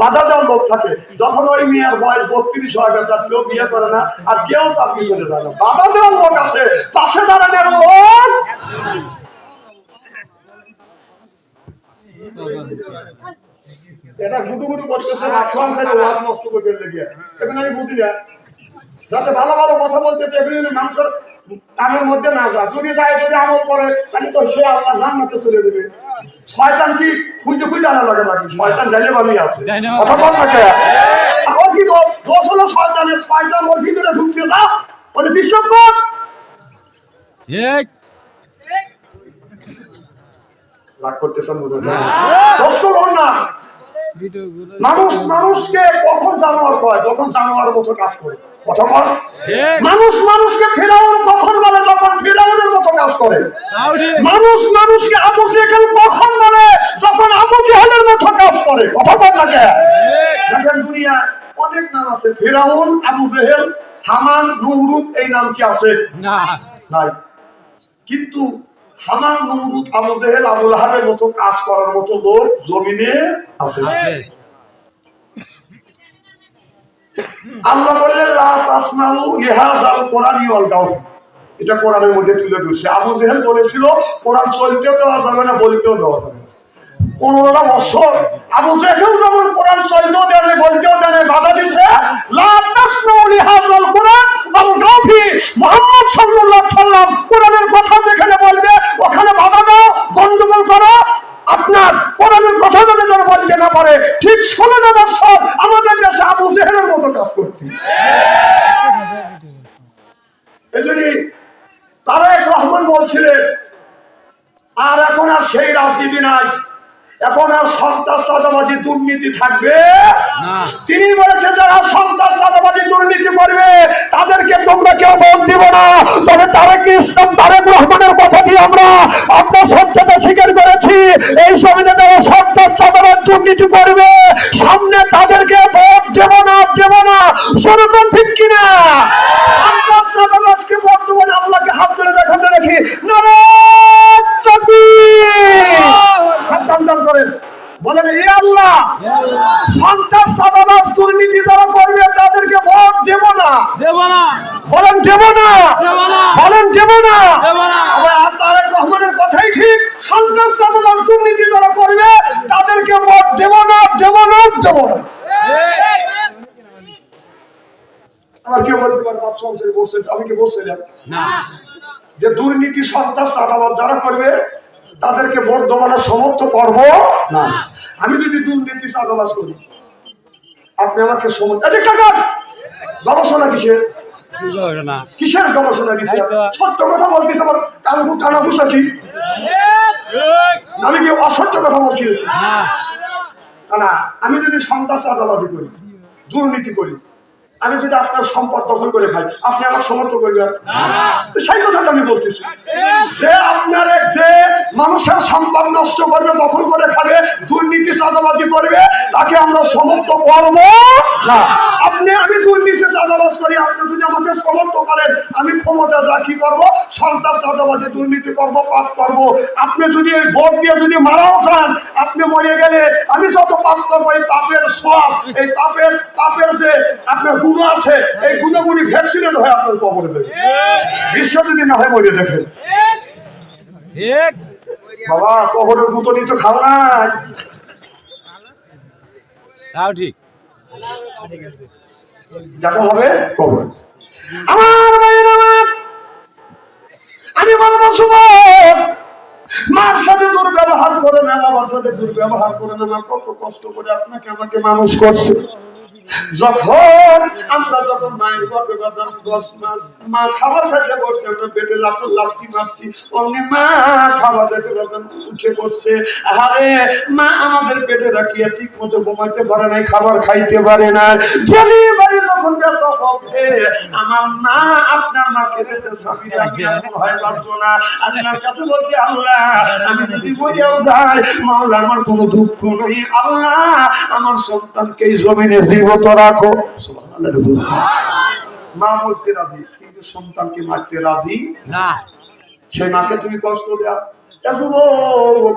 বাধা থাকে। যখন ওই মেয়ের বয়স বত্রিশ হয়ে গেছে, আর কেউ বিয়ে করে না, আর কেউ তার পিছনে যায় না। বাধা আছে। পাশে দাঁড়ানোর লোক এটা গুদু গুদু করতেছে নষ্ট করে এখন আমি বুঝি না। যাতে ভালো ভালো কথা বলতেছে এগুলি মানুষের কানের মধ্যে না যায়, যদি যায়, যদি আমল করে, তাহলে তো সে আল্লাহ জান্নাতে চলে দেবে শয়তান কি খুঁজে খুঁজে আনা লাগে নাকি শয়তান জানে ভালোই আছে। কথা বল না কে? ওর কি দোষ? হলো শয়তানের? শয়তান ওর ভিতরে ঢুকছে না? বলে ডিস্টার্ব কর। ঠিক। রাগ করতে মনে না। দোষ হলো না। মানুষ মানুষকে কখন জানোয়ার কয়? যখন জানোয়ারের মতো কাজ করে। ঠিক মানুষ মানুষকে ফেরাউন কখন বলে? তখন ফেরাউনের মতো কাজ করে। মানুষ মানুষকে আবু জেহেল কখন বলে? যখন আবু জেহেলের মতো কাজ করে। কথা বল না কে? ঠিক দেখেন দুনিয়া অনেক নাম আছে। ফেরাউন আবু জেহেল হামান নমরুদ এই নাম কি আছে? না। নাই। কিন্তু হামান নমরুদ আবু জেহেল আবু লাহাবের মতো কাজ করার মতো লোক জমিনে আছে। আল্লাহ বললেন লা তাসমাউ লিহাযাল কোরআনি ওয়াল গাও এটা কোরআনের মধ্যে তুলে ধরছে। আবু জেহেল বলেছিল কোরআন চলতেও দেওয়া যাবে না বলতেও দেওয়া যাবে পনেরোটা আবু যেমন কোরআন চলতেও বলতেও দিছে। কোরআনের যেখানে বলবে, ওখানে করো। আপনার কোরআনের কথা যেন বলতে না পারে, ঠিক ষোলো বছর আমাদের দেশে আবু জেহেলের মতো কাজ করতে এজন্য তারেক রহমান বলছিলেন আর এখন আর সেই রাজনীতি নাই এখন আর সন্ত্রাস চাঁদাবাজি দুর্নীতি থাকবে। তিনি বলেছেন যারা সন্ত্রাস চাঁদাবাজি দুর্নীতি করবে তাদেরকে তোমরা কেউ ভোট দিব না। তবে তারেক ইসলাম তারেক রহমানের কথা দিয়ে আমরা আমরা সত্যতা স্বীকার করেছি? এই জমিনে যারা সন্ত্রাস চাঁদাবাজ দুর্নীতি করবে। সামনে তাদেরকে ভোট দেব না দেব না। সেরকম ঠিক কিনা সন্ত্রাস চাঁদাবাজকে বর্তমানে আল্লাহকে হাত তুলে দেখাতে রাখি নারায়ণ তাকবীর। হাত টান টান করেন বলেন এ আল্লাহ সন্ত্রাস চাঁদাবাজ দুর্নীতি যারা করবে তাদেরকে ভোট দেব না দেব না বলেন দেব না। দেব বলেন দেব না। দেব না। তারেক রহমানের কথাই ঠিক। সন্ত্রাস চাঁদাবাজ দুর্নীতি যারা করবে তাদেরকে ভোট দেব না দেব না দেব না। ঠিক কে বলতে পারে বাপ সংসারে বসে আমি কি বলছিলাম না। যে দুর্নীতি সন্ত্রাস চাঁদাবাজ যারা করবে তাদেরকে ভোট দেওয়ানোর সমর্থ করব না। আমি যদি দুর্নীতি চাঁদাবাজ করি আপনি আমাকে সমর্থ গবেষণা কিসের? না। কিসের গবেষণা। সত্য কথা বলতেছে আমার কানবু কানাবুসা কি আমি কি অসত্য কথা বলছি? না। না আমি যদি সন্ত্রাস আদালত করি দুর্নীতি করি আমি যদি আপনার সম্পদ দখল করে খাই, আপনি আমার সমর্থন করবেন? সেই কথাটা আমি বলতেছি। যে আপনার যে মানুষের সম্পদ নষ্ট করবে, দখল করে খাবে, দুর্নীতি, চাঁদাবাজি করবে, তাকে আমরা সমর্থ করব না। আপনি, আমি দুর্নীতি, চাঁদাবাজ করি, আপনি যদি আমাকে সমর্থ করেন, আমি ক্ষমতা যা কি করব সন্তান চাঁদাবাজি, দুর্নীতি করব, পাপ করব। আপনি যদি এই ভোট দিয়ে যদি মারাও চান আপনি মরে গেলে আমি যত পাপ করব, এই পাপের সব এই পাপের পাপের যে আপনার গুণ আছে। এই গুণগুলি ভ্যাকসিনেট হয়ে আপনার কবরে দেবে। বিশ্ব যদি না হয় মরে দেখেন। ঠিক। বাবা কবরের গুতনি তো খাও না। তাও ঠিক। হবে কবর। আমার মায়ের আমার আমি বলব সুবোধ। মার সাথে দুর্ব্যবহার করে না বাবার সাথে দুর্ব্যবহার করে না কত কষ্ট করে আপনাকে আমাকে মানুষ করছে। যখন আমরা যখন মায়ের দশ মাস, মা খাবার খাইতে বসে, আমরা পেটে মারছি, অমনি মা খাবার উঠে করছে আরে মা আমাদের পেটে রাখিয়া ঠিক মতো ঘুমাইতে পারে নাই, খাবার খাইতে পারে না ডেলিভারি যখন ব্যথা হবে আমার মা আপনার স্বামী ভয় পাবো না। আল্লাহর কাছে বলছি আল্লাহ আমি যদি যাই মাওলা আমার কোনো দুঃখ নেই। আল্লাহ আমার সন্তানকে এই জমিনে জীবত রাখো। মা মরতে রাজি কিন্তু সন্তানকে মারতে রাজি না। সেই মাকে তুমি কষ্ট যুবক,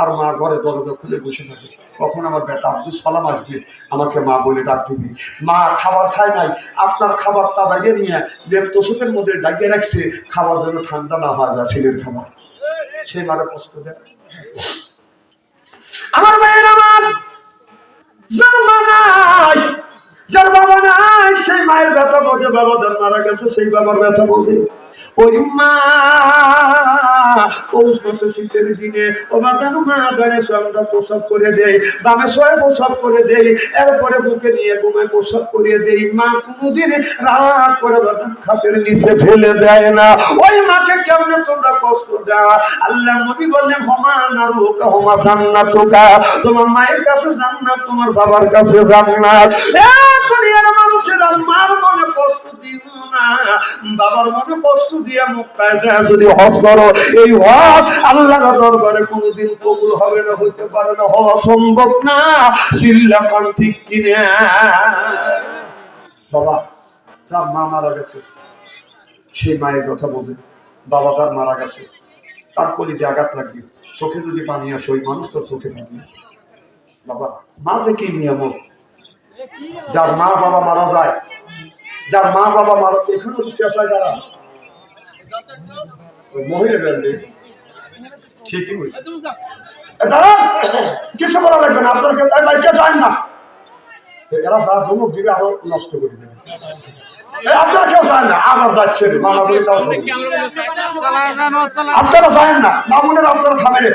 আর মা ঘরে দরজা খুলে বসে থাকে। কখন আমার বেটা আব্দুল সালাম আসবে, আমাকে মা বলে ডাক দিবি। মা খাবার খায় নাই, আপনার খাবারটা বাইরে নিয়ে লেপ তোষকের মধ্যে ডাকিয়ে রাখছে, খাবার যেন ঠান্ডা না হওয়া যায় ছেলের খাবার। সে মারা কষ্ট দেয়। আমার মায়ের আমার যার মা নাই, যার বাবা নাই সেই মায়ের ব্যথা বলতে বাবা, যার মারা গেছে, সেই বাবার ব্যথা বলতে ওই মা পৌষ মাসে শীতের দিনে, ও বাগানো মা দাঁড়ে সঙ্গে প্রসব করে দেয় বামে সয়ে প্রসব করে দেয় এরপরে বুকে নিয়ে ঘুমায় প্রসব করিয়ে দেয় মা কোনোদিন রাগ করে বাগান খাটের নিচে ফেলে দেয় না। ওই মাকে কেমনে তোমরা কষ্ট দেওয়া আল্লাহ নবী বললেন, হমা নারুকা, হমা জান্নাতুকা। তোমার মায়ের কাছে জান্নাত, তোমার বাবার কাছে জান্নাত। মানুষেরা মার মনে না, বাবার মনে যদি করো, এই দরবারে কবুল হবে না, হইতে পারে না। হওয়া সম্ভব না, চিল্লা ঠিক কিনা। বাবা, তার মা মারা গেছে। সেই মায়ের কথা বলবে। বাবা তার মারা গেছে। তার কলিজে আঘাত লাগবে। চোখে যদি পানি আসে, ওই মানুষ তো চোখে পানি আসে। বাবা, মা যে কি নিয়ামক যার মা বাবা মারা যায় যার মা বাবা মারা এখানে বিশ্বাস হয় তারা। মহিলা ঠিকই বলছে? দাঁড়ান কিছু করা লাগবে না আপনার বাইকে যান না। এরা যা ধমক দিবে আরও নষ্ট করে দেবে। এ আপনারা কেউ যান না আবার যাচ্ছে। আপনারা না মামুনের আপনারা খাবেন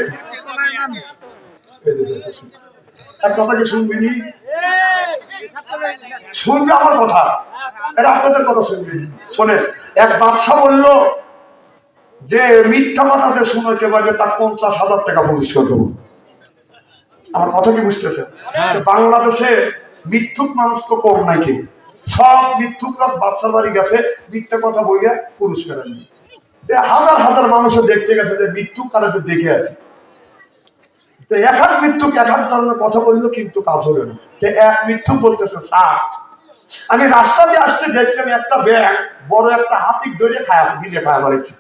শুনবি নি? শুনবে আমার কথা। এটা আপনাদের কথা শুনবি। এক বাদশা বলল যে মিথ্যা কথা যে শুনাইতে পারবে তার পঞ্চাশ হাজার টাকা পুরস্কার দেবো। আমার কথা কি বুঝতেছেন হ্যাঁ। বাংলাদেশে মিথ্যুক মানুষ তো কম নাই কি সব মিথ্যুকরা বাদশা বাড়ি গেছে মিথ্যা কথা বইয়া পুরস্কার হাজার হাজার মানুষও দেখতে গেছে যে মৃত্যুক কারা দেখে আছে। তো এক হাত মৃত্যুক এক হাত ধরনের কথা বলল কিন্তু না। তো এক মৃত্যু বলতেছে স্যার আমি রাস্তা দিয়ে আসতে দেখলাম একটা ব্যাগ বড় একটা হাতি ধরে খায় দিলে খায় বাড়িছে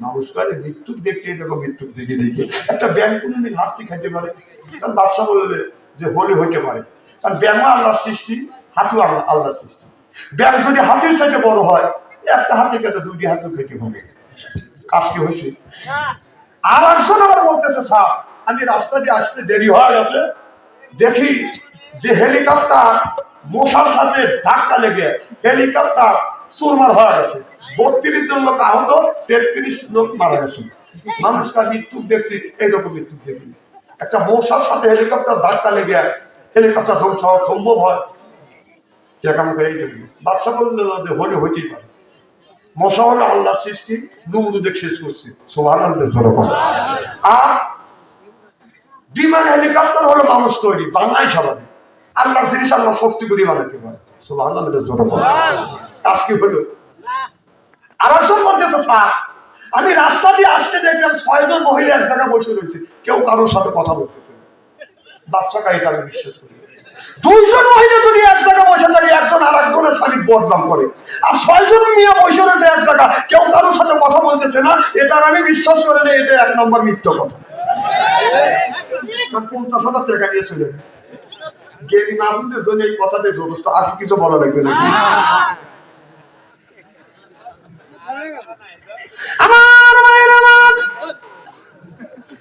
মানুষ করে মৃত্যুক দেখছে এরকম মৃত্যুক দেখে দেখে। একটা ব্যাং কোনোদিন হাতি খাইতে পারে? কারণ বাদশা বলবে যে হলে হইতে পারে। কারণ ব্যাংও আল্লাহর সৃষ্টি হাতিও আল্লাহ আল্লাহর সৃষ্টি। ব্যাং যদি হাতির সাথে বড় হয় একটা হাতি খেতে দুটি হাতিও খেতে হবে কাজ কি হয়েছে? আর একজন আবার বলতেছে স্যার আমি রাস্তা দিয়ে আসতে দেরি হয়ে গেছে। দেখি যে হেলিকপ্টার মশার সাথে ধাক্কা লেগে হেলিকপ্টার চুরমার হয়ে গেছে। বত্রিশ জন লোক আহত, তেত্রিশ লোক মারা গেছে। মানুষকার মৃত্যু দেখছি, এইরকম মৃত্যু দেখি। একটা মশার সাথে হেলিকপ্টার ধাক্কা লেগে হেলিকপ্টার ধ্বংস হওয়া সম্ভব হয়। যেখানে এই দেখি বাদশা বলল যে হলে হইতেই পারে। মশা হলো সৃষ্টি নমরুদে শেষ করছে। সোহান আর বিমান হেলিকপ্টার হলো মানুষ তৈরি বাংলায় স্বাভাবিক। আল্লাহর জিনিস আল্লাহ শক্তি করে বানাতে পারে। আজকে হলো। আর বলতেছে স্যার আমি রাস্তা দিয়ে আসতে দেখলাম ছয়জন মহিলা এক জায়গায় বসে রয়েছে। কেউ কারোর সাথে কথা বলতেছে না। বাচ্চাটা এটা আমি বিশ্বাস করি দুইজন মহিলা যদি এক জায়গায় বসে থাকে একজন আর একজনের শারীর বদনাম করে। আর ছয়জন মেয়ে বসে রয়েছে এক জায়গা কেউ কারোর সাথে কথা বলতেছে না। এটা আর আমি বিশ্বাস করে নেই এটা এক নম্বর মিথ্য কথা। পঞ্চাশ হাজার টাকা নিয়ে চলে যায়। গেলি নাজুদের জন্য এই কথাটাই যথেষ্ট আর কিছু বলা লাগবে না আমার মায়ের আমার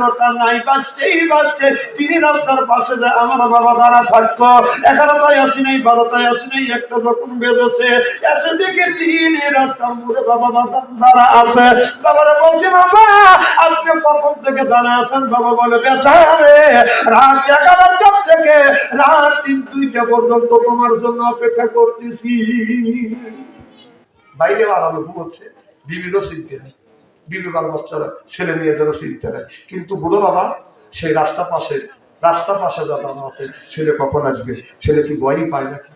এগারোটা নাই তিনি রাস্তার পাশে যায় আমার বাবা দাঁড়া থাকতো, এগারোটায় আসি নাই, বারোটায় আসি নাই, একটা যখন এসে দেখে তিনি রাস্তার বাবা দাঁড়া আছে। বাবারা বলছে, বাবা থেকে দাঁড়া আছেন। বাবা বলে রে, রাত এগারোটা থেকে, রাত তিন দুইটা পর্যন্ত তোমার জন্য অপেক্ষা করতেছি। বাইরে বাড়ানো ঘুমোচ্ছে, বিবিধ চিনতে নেই বিবি বাল বাচ্চারা ছেলে মেয়েদেরও চিনতে নেয় কিন্তু বুড়ো বাবা, সেই রাস্তা পাশে রাস্তার পাশে যা দাদা আছে, ছেলে কখন আসবে? ছেলে কি ভয়ই পায় নাকি?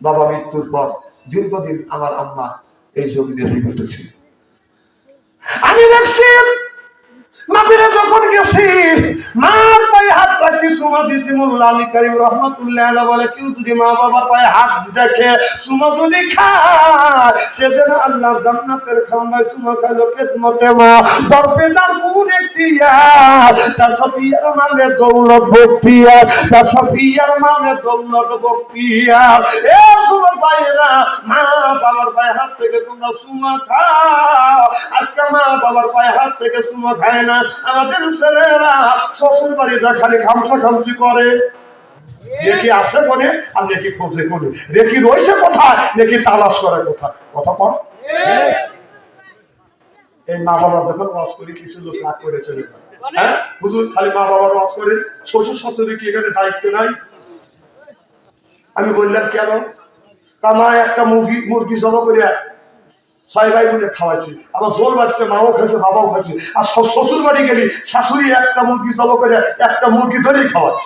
বাবা মৃত্যুর পর দীর্ঘদিন আমার আম্মা এই জমিতে জীবিত ছিল। আমি দেখছি মাপিরা যখন গেছি, মার সুমা দিছি মোল্লা আলী করিম রহমতুল্লাহ বলে, কেউ যদি মা বাবার পায়ে হাত দেখে সুমা যদি খায়, সে যেন আল্লাহ জান্নাতের খাম্বায় সুমা খাইলো খেদমতে মা। বরপেদার গুণ একটি তার সফিয়ার মানে দৌলত বক্তিয়া তার সফিয়ার মানে দৌলত বক্তিয়া এ সুমা পায়েরা মা বাবার পায়ে হাত থেকে তোমরা সুমা খাও। আজকে মা বাবার পায়ে হাত থেকে সুমা খায় না। আমাদের ছেলেরা শ্বশুর বাড়িটা খালি খামসা খামসি করে। রেখি আছে কোনে আর রেখি খোঁজে কোনে রেখি রয়েছে কোথায় রেখি তালাশ করে কোথায়? কথা কর এই মা বাবার যখন করি, কিছু লোক রাগ হ্যাঁ? হুজুর, খালি মা বাবার শ্বশুর শাশুড়ি কি এখানে দায়িত্ব নাই? আমি বললাম, কেন? কামায় একটা মুরগি মুরগি জমা করে ছয় ভাই মিলে খাওয়াইছি। আমার জোর বাচ্চা মাও খাইছে, বাবাও খাইছে। আর শ্বশুর বাড়ি গেলি, শাশুড়ি একটা মুরগি জমা করে একটা মুরগি ধরেই খাওয়ায়।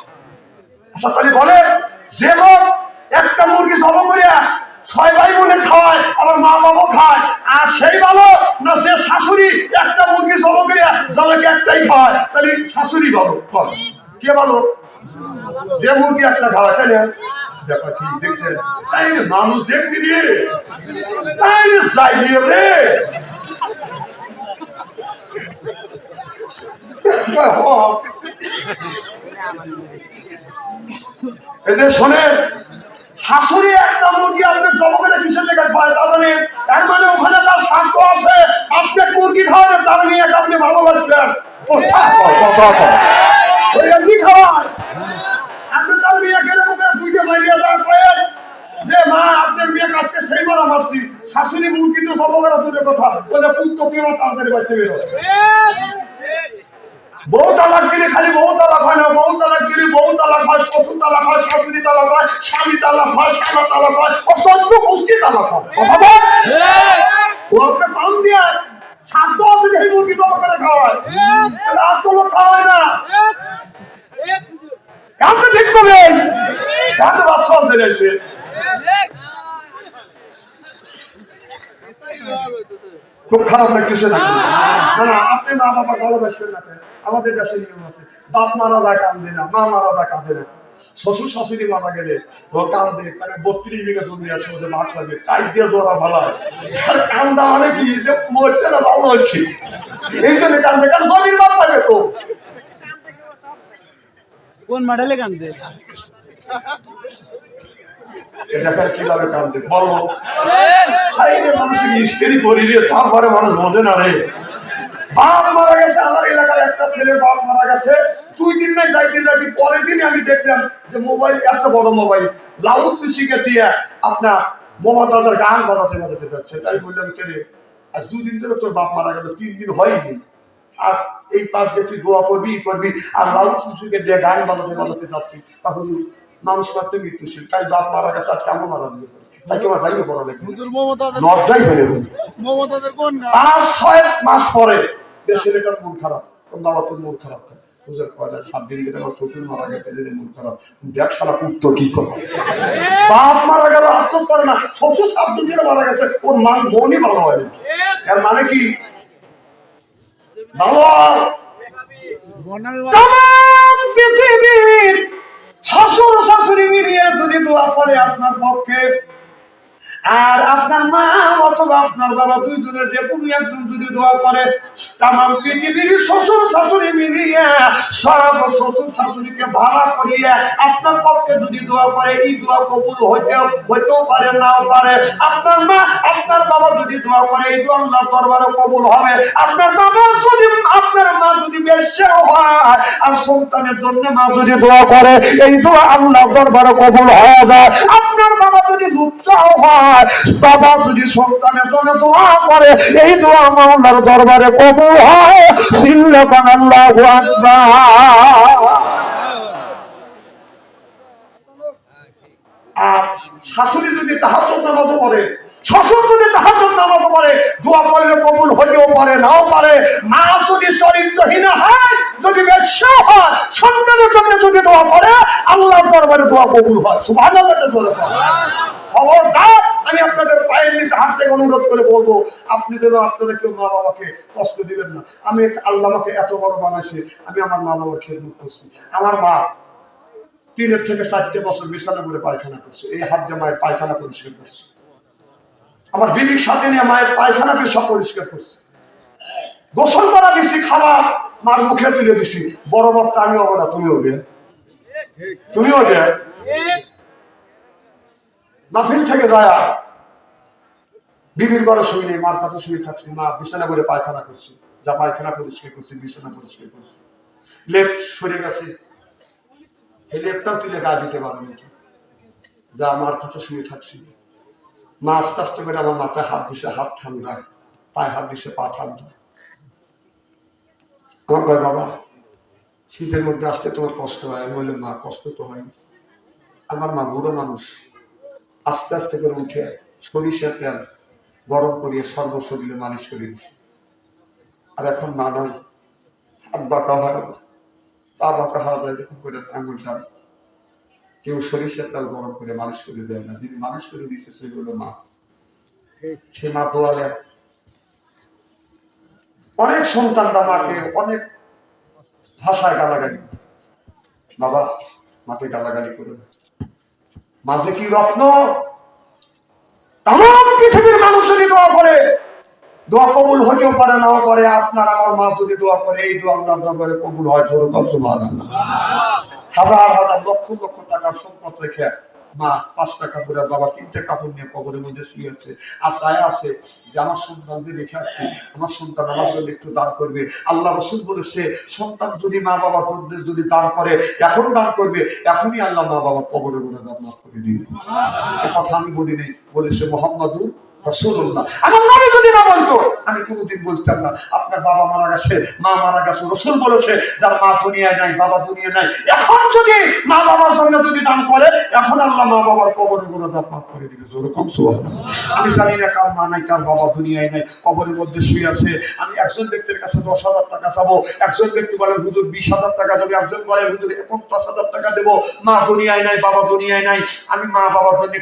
আচ্ছা বলে, যে লোক একটা মুরগি জমা করে ছয় ভাই বোনে খাওয়ায়, আবার মা বাবাও খায়। আর সেই ভালো না সে শাশুড়ি একটা মুরগি জমা করে জামাকে একটাই খাওয়ায়। তাহলে শাশুড়ি ভালো, বল। কে ভালো? যে মুরগি একটা খাওয়ায়, তাই না? তাই মানুষ দেখতে দিয়ে তাই রে। শোনেন, শাশুড়ি একটা মুরগি আপনি জমকে কিসের লেগে খায় তা জানেন? এর মানে ওখানে তার স্বার্থ আছে। আপনি মুরগি খাওয়াবেন, তার নিয়ে আপনি ভালোবাসবেন। তার মুখে দুইটা মাইয়া যে, মা আপনার মেয়ে কাজকে সেই মারা মারছি। শাশুড়ি মুরগি তো সব করা দূরের কথা। বলে পুত্র কে আমার তাড়াতাড়ি বাঁচতে বেরো বউ তালাক দিলে খালি বউ তালাক হয় না। বউ তালাক দিলে বউ তালাক হয়, শ্বশুর তালাক হয়, শাশুড়ি তালাক হয়, স্বামী তালাক হয় স্বামী তালাক হয়, অসহ্য কুস্তি তালাক হয়। কথা বল। ও আপনি পাম দিয়ে সাধ্য আছে যে এই মুরগি জমা করে খাওয়ায়। আর তো খাওয়ায় না। জানতে বাচ্চা হতে খুব খারাপ লাগতেছে না? না আপনি মা বাবা ভালোবাসবেন না আমাদের দেশে নিয়ম আছে, বাপ মারা দা কান্দে না, মা মারা দা কাঁদে না। শ্বশুর, শাশুড়ি মারা গেলে ও কান্দে কারণ বত্রিশ বিঘা জমি আছে, ওদের মাছ লাগে তাই দিয়ে জোড়া ভালো হয়। আর কান্দা মানে কি? যে মরছে না, ভালো হচ্ছে এই জন্য কান্দে কারণ জমির বাপ লাগে তো। কোন মডেলে কান্দে দেখার কীভাবে কান্দে বলো। হাই মানুষের স্ত্রী করি রে তারপরে মানুষ বোঝে না রে। বাপ মারা গেছে আমার এলাকার একটা ছেলের বাপ মারা গেছে। দুই দিন নাই যাইতে যাইতে পরের দিন আমি দেখলাম যে মোবাইল এত বড় মোবাইল লাউড মিউজিকে দিয়ে আপনার মমতাজের গান বাজাতে বাজাতে যাচ্ছে। তাই বললাম কে রে আজ দুদিন ধরে তোর বাপ মারা গেল তিন দিন হয়নি। আর এই পাশ দিয়ে তুই দোয়া করবি করবি আর লাউড মিউজিকে দিয়ে গান বাজাতে বাজাতে যাচ্ছি তাহলে মানুষ মাত্র মৃত্যুশীল। তাই বাপ মারা গেছে আজকে আমার মারা দিল তাই তোমার ভাইও বড় লাগবে। লজ্জাই বেড়ে পাঁচ ছয় মাস পরে যে ছেলেটার মন খারাপ বাবা তোর মন খারাপ। বুঝে কয়টা সাত দিন ধরে আমার শ্বশুর মারা গেছে যে মন খারাপ। ব্যবসাটা কুত্তো কি কথা বাপ মারা গেল আশ্চর্য করে না। শ্বশুর সাত দিন ধরে মারা গেছে ওর মান মনই ভালো হয়নি এর মানে কি? ভালো পৃথিবীর শাশুড় শাশুড়ি মিলিয়ে যদি দোয়া করে আপনার পক্ষে আর আপনার মা অথবা আপনার বাবা দুইজনের যে কোনো একজন যদি দোয়া করে তাম পৃথিবীর শ্বশুর শাশুড়ি মিলিয়ে সব শ্বশুর শাশুড়িকে ভাড়া করিয়ে আপনার পক্ষে যদি দোয়া করে, এই দোয়া কবুল হইতেও হইতেও পারে, নাও পারে। আপনার মা, আপনার বাবা যদি দোয়া করে, এই দোয়া আল্লাহর দরবারে কবুল হবে। আপনার বাবা যদি, আপনার মা যদি বেশেও হয়, আর সন্তানের জন্য মা যদি দোয়া করে, এই দোয়া আল্লাহর দরবারে কবুল হয়ে যায়। আপনার বাবা যদি লুচ্চাও হয় বাবা যদি সন্তানের জন্য দোয়া করে, এই দোয়া মাওলার দরবারে কবুল হয়। আকবার। আর শাশুড়ি যদি তাহার নামাজ পড়ে, শ্বশুর যদি তাহার নামাজ পড়ে, দোয়া করলে কবুল হতেও পারে, নাও পারে। মা যদি চরিত্রহীন হয়, যদি বেশ্যা হয়, সন্তানের জন্য যদি দোয়া করে, আল্লাহর দরবারে দোয়া কবুল হয়। বলে। খবরদার। আমি আপনাদের পায়ের নিচে হাত থেকে অনুরোধ করে বলব, আপনি যেন আপনারা কেউ মা বাবাকে কষ্ট দিবেন না। আমি আল্লাহ আমাকে এত বড় বানাইছে, আমি আমার মা বাবার খেদমত করছি। আমার মা তিনের থেকে চারটে বছর বিছানা করে পায়খানা করছে, এই হাত দিয়ে মায়ের পায়খানা পরিষ্কার করছে। আমার বিবির সাথে নিয়ে মায়ের পায়খানা সব পরিষ্কার করছে। গোসল করা দিছি, খাবার মার মুখে তুলে দিছি। বড় বক্তা আমি হব না তুমি হবে তুমি হবে মাহফিল থেকে যায় বিবির ঘরে শুই নেই, মার কাছে শুয়ে থাকছি, মা বিছানা করে পায়খানা করছি। যা পায়খানা পরিষ্কার করছি, বিছানা পরিষ্কার করছি। লেফট সরে গেছে। এই লেপটাও তুলে গা দিতে পারবে নাকি যা আমার কাছে শুয়ে থাকছি। মা আস্তে আস্তে করে আমার মাথায় হাত দিছে, হাত ঠান্ডা। পায়ে হাত দিছে, পা ঠান্ডা। আমার কয়, বাবা, শীতের মধ্যে আসতে তোমার কষ্ট হয়? আমি বললাম, মা, কষ্ট তো হয়নি। আমার মা বুড়ো মানুষ। আস্তে আস্তে করে উঠে সরিষা তেল গরম করিয়ে সর্বশরীরে মালিশ করে আর এখন মা নয় হাত বাঁকা হয়, পা বাঁকা হওয়া যায়, এরকম করে আঙুলটা কেউ সরিষার তেল গরম করে মানুষ করে দেয় না। যিনি মানুষ করে দিচ্ছে সেগুলো মা। সে মা দোয়ালে অনেক সন্তানরা মাকে অনেক ভাষায় গালাগালি। বাবা, মাকে গালাগালি করে না। মাঝে কি রত্ন? তাম পৃথিবীর মানুষ যদি দোয়া করে, দোয়া কবুল হতেও পারে, নাও করে আপনার আমার মা যদি দোয়া করে, এই দোয়া আল্লাহ করে কবুল হয় হাজার হাজার লক্ষ লক্ষ টাকার সম্পদ রেখে মা পাঁচ টাকা করে বাবা তিনটে কাপড় নিয়ে কবরের মধ্যে শুয়ে আছে। আর চায় আছে যে আমার সন্তানদের রেখে আসছে আমার সন্তান আমার জন্য একটু দান করবে। আল্লাহ রসুল বলেছে, সন্তান যদি মা বাবা তোদের যদি দান করে এখন দান করবে, এখনই আল্লাহ মা বাবা কবরের মধ্যে দান করে দিয়েছে। কথা আমি বলিনি বলেছে মোহাম্মদুর আমি কবরের মধ্যে শুয়ে আছে। আমি একজন ব্যক্তির কাছে দশ হাজার টাকা চাবো, একজন ব্যক্তি বলে, হুজুর, বিশ হাজার টাকা দেবে। একজন বলে, হুজুর পঞ্চাশ হাজার টাকা দেবো। মা দুনিয়ায় নাই, বাবা দুনিয়ায় নাই। আমি মা বাবার জন্য